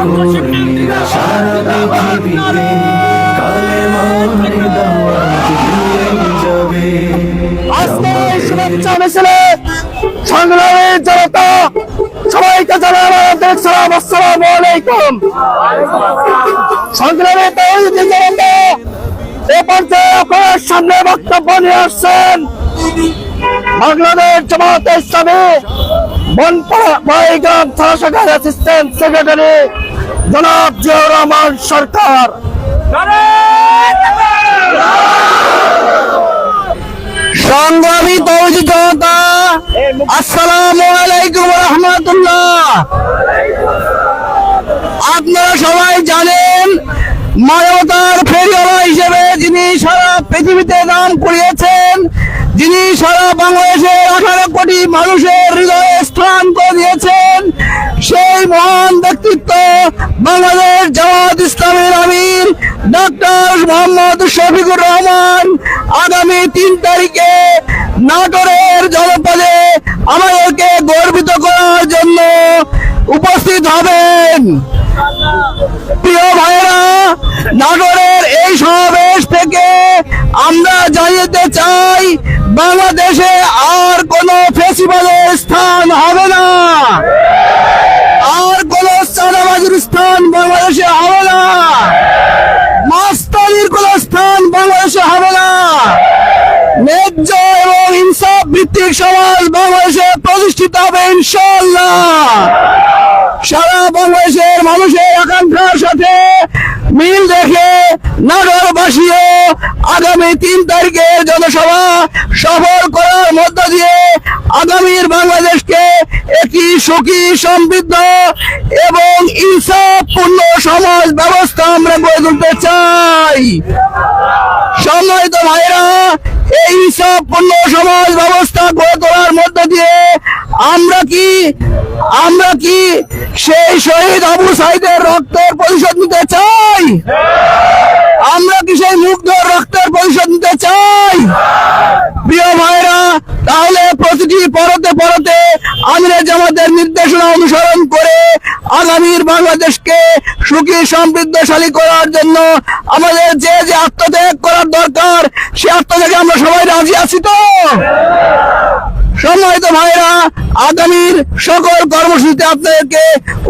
কর্মীরা সারা পৃথিবীতে কালে মারে সামনে বক্তব্য নিয়ে আসছেন বাংলাদেশ জামাত ইসলামী, বনপাড়া মাইগ্রাম থানা শাখার অ্যাসিস্ট্যান্ট সেক্রেটারি জনাব জিয়াউর রহমান সরকার। সংগ্রামী তৌহিদি জনতা, আসসালামু আলাইকুম রহমতুল্লাহ। আপনারা সবাই জানেন, মানবতার ফেরিওয়ালা হিসেবে যিনি সারা পৃথিবীতে নাম কুড়িয়েছেন যিনি সারা বাংলাদেশের আঠারো কোটি মানুষের হৃদয়ে স্থান করে দিয়েছেন, সেই মহান ব্যক্তিত্ব বাংলাদেশ জামাত ইসলামের আমির ডক্টর মোহাম্মদ শফিকুর রহমান আগামী তিন তারিখে নাটোরের জনপদে আমাদেরকে গর্বিত করার জন্য উপস্থিত হবেন প্রিয় ভাইরা নাটোরের এই সমাবেশ থেকে আমরা জানিয়ে চাই, বাংলাদেশে আর কোন ফেসিবালের স্থান হবে না। আর কোন চাঁদাবাজির স্থান বাংলাদেশে হবে না। মাস্তানির কোন স্থান বাংলাদেশে হবে না। ন্যায্য এবং ইনসাফ ভিত্তিক সমাজ বাংলাদেশে প্রতিষ্ঠিত হবে ইনশাল্লাহ বাংলাদেশের মানুষের আকাঙ্ক্ষার সাথে মিল রেখে নগরবাসীও আগামী তিন তারিখের জনসভা সফল করার মধ্য দিয়ে আগামীর বাংলাদেশকে একটি সুখী, সমৃদ্ধ এবং ইনসাফপূর্ণ সমাজ ব্যবস্থা আমরা গড়ে তুলতে চাই। সম্মানিত ভাইরা এই ইনসাফপূর্ণ সমাজ ব্যবস্থা গড়ে তোলার মধ্য দিয়ে আমরা কি আমরা কি সেই শহীদ আবু সাইদের রক্তের প্রতিশোধ নিতে চাই? আমরা কি সেই মুগ্ধর রক্তের প্রতিশোধ নিতে চাই? প্রিয় ভাইরা, তাহলে প্রতিটি পরতে পরতে আমিরে জামাতের নির্দেশনা অনুসরণ করে আগামীর বাংলাদেশকে সুখী, সমৃদ্ধশালী করার জন্য আমাদের যে যে আত্মত্যাগ করার দরকার, সে আত্মত্যাগে আমরা সবাই রাজি আছি তো? সম্মানিত ভাইরা আগামীর সকল কর্মসূচিতে আপনাদেরকে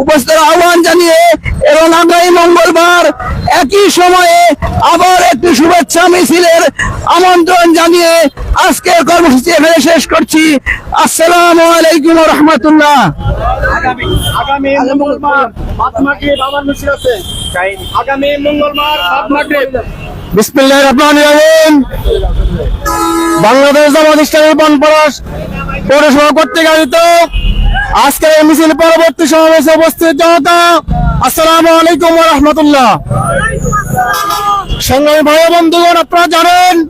উপস্থিত আহ্বান জানিয়ে এবং আগামী মঙ্গলবার একই সময়ে আবার একটি শুভেচ্ছা মিছিলের আমন্ত্রণ জানিয়ে আজকের কর্মসূচি এখানে শেষ করছি। আসসালাম আলাইকুম রহমতুল্লাহ আগামী মঙ্গলবার মঙ্গলবার বিসমিল্লাহ রহমান রহিম। বাংলাদেশ জামাত ইসলামী বনপরাস পৌরসভা করতে আজকের এই মিছিল পরবর্তী সমাবেশে উপস্থিত জনতা। আসসালামু আলাইকুম রাহমাতুল্লাহ। সংগ্রামী ভাই বন্ধুগণ, আপনারা জানেন,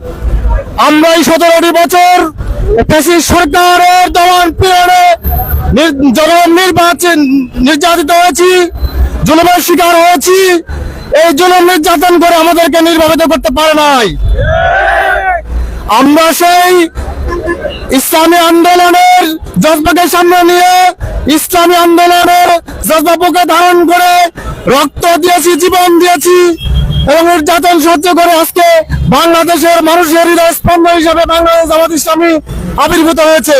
আমরা এই সতেরোটি বছর সরকারের দমন নির- জনগণ নির্বাচন নির্যাতিত হয়েছি, জুলুমের শিকার হয়েছি। এই জুলুম নির্যাতন করে আমাদেরকে নির্বাচিত করতে পারে নাই। আমরা সেই ইসলামী আন্দোলনের জজবাকে সামনে নিয়ে ইসলামী আন্দোলনের জজবাকে ধারণ করে রক্ত দিয়েছি, জীবন দিয়েছি এবং নির্যাতন সহ্য করে আজকে বাংলাদেশের মানুষের হৃদয় স্পন্দন হিসেবে বাংলাদেশ জামাত ইসলামী আবির্ভূত হয়েছে।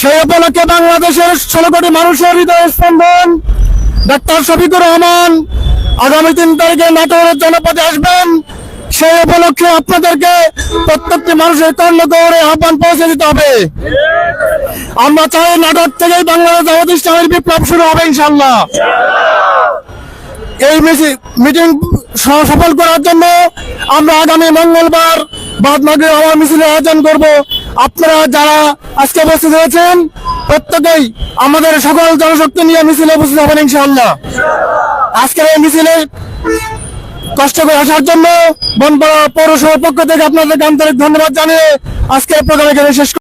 সেই উপলক্ষে বাংলাদেশের ষোলো কোটি মানুষের হৃদয় স্পন্দন ডাক্তার শফিকুর রহমান আগামী তিন তারিখে নাটোরের জনপদে আসবেন। সেই উপলক্ষে আপনাদেরকে প্রত্যেকটি মানুষের কর্ণগৌরে আহ্বান পৌঁছে দিতে হবে। আমরা চাই বাংলাদেশ বিপ্লব শুরু হবে ইনশাল্লাহ এই মিটিং সফল করার জন্য আমরা আগামী মঙ্গলবার বাদ মাগে আমার মিছিলের আয়োজন করব। আপনারা যারা আজকে উপস্থিত হয়েছেন, প্রত্যেকেই আমাদের সকল জনশক্তি নিয়ে মিছিলে উপস্থিত হবেন ইনশাল্লাহ আজকের এই মিছিলে কষ্ট করে আসার জন্য বনপাড়া পৌরসভার পক্ষ থেকে আপনাদের আন্তরিক ধন্যবাদ জানিয়ে আজকের প্রোগ্রাম এখানে শেষ